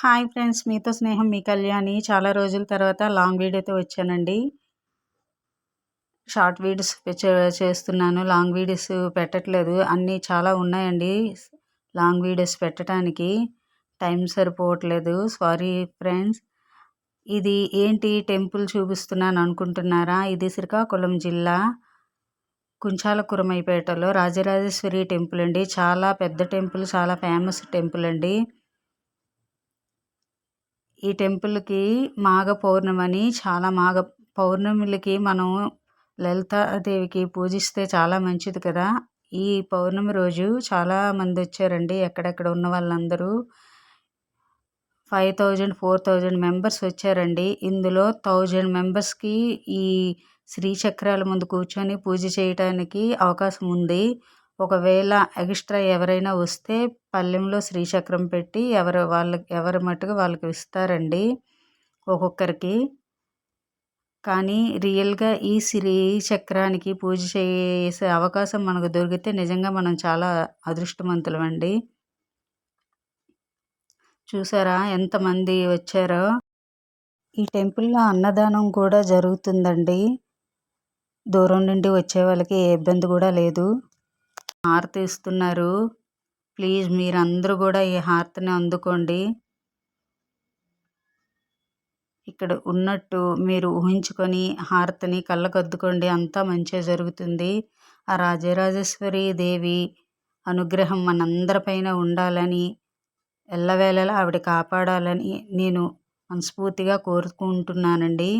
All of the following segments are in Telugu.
హాయ్ ఫ్రెండ్స్ మీతో స్నేహం మీ కళ్యాణి. చాలా రోజుల తర్వాత లాంగ్ వీడియోతో వచ్చానండి. షార్ట్ వీడియోస్ చేస్తున్నాను. లాంగ్ వీడియోస్ పెట్టట్లేదు. అన్నీ చాలా ఉన్నాయండి. లాంగ్ వీడియోస్ పెట్టడానికి టైం సరిపోవట్లేదు. Sorry friends. ఇది ఏంటి? టెంపుల్ చూపిస్తున్నాను అనుకుంటున్నారా? ఇది శ్రీకాకుళం జిల్లా కుంచాలకురమైపేటలో రాజరాజేశ్వరి టెంపుల్ అండి. చాలా పెద్ద టెంపుల్ చాలా ఫేమస్ టెంపుల్ అండి. ఈ టెంపుల్కి మాఘ పౌర్ణమి చాలా మాఘ పౌర్ణమిలకి మనం లలితాదేవికి పూజిస్తే చాలా మంచిది కదా. ఈ పౌర్ణమి రోజు చాలా మంది వచ్చారండి. ఎక్కడెక్కడ ఉన్న వాళ్ళందరూ five thousand four thousand members వచ్చారండి. ఇందులో థౌజండ్ మెంబర్స్కి ఈ శ్రీచక్రాల ముందు కూర్చొని పూజ చేయడానికి అవకాశం ఉంది. ఒకవేళ ఎక్స్ట్రా ఎవరైనా వస్తే పళ్ళెంలో శ్రీచక్రం పెట్టి ఎవరు వాళ్ళకి ఎవరి మట్టుకు వాళ్ళకి ఇస్తారండి ఒక్కొక్కరికి. కానీ రియల్గా ఈ శ్రీచక్రానికి పూజ చేసే అవకాశం మనకు దొరికితే నిజంగా మనం చాలా అదృష్టవంతులం అండి చూసారా ఎంతమంది వచ్చారో? ఈ టెంపుల్లో అన్నదానం కూడా జరుగుతుందండి. దూరం నుండి వచ్చే వాళ్ళకి ఏ ఇబ్బంది కూడా లేదు. హారతి ఇస్తున్నారు ప్లీజ్ మీరందరూ కూడా ఈ హారతిని అందుకోండి. ఇక్కడ ఉన్నట్టు మీరు ఊహించుకొని హారతిని కళ్ళకద్దుకోండి. అంతా మంచిగా జరుగుతుంది. ఆ రాజరాజేశ్వరి దేవి అనుగ్రహం మనందరిపైన ఉండాలని ఎల్లవేళలా ఆవిడ కాపాడాలని నేను మనస్ఫూర్తిగా కోరుకుంటున్నానండి.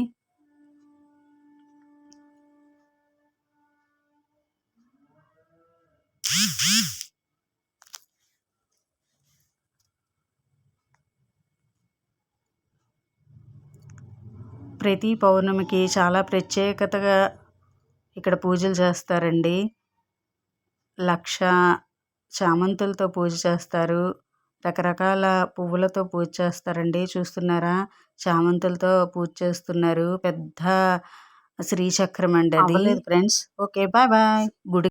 ప్రతి పౌర్ణమికి చాలా ప్రత్యేకతగా ఇక్కడ పూజలు చేస్తారండి. లక్ష చామంతులతో పూజ చేస్తారు. రకరకాల పువ్వులతో పూజ చేస్తారండి. చూస్తున్నారా? చామంతులతో పూజ చేస్తున్నారు. పెద్ద శ్రీచక్రం అండి అది ఫ్రెండ్స్. Okay bye bye. గుడి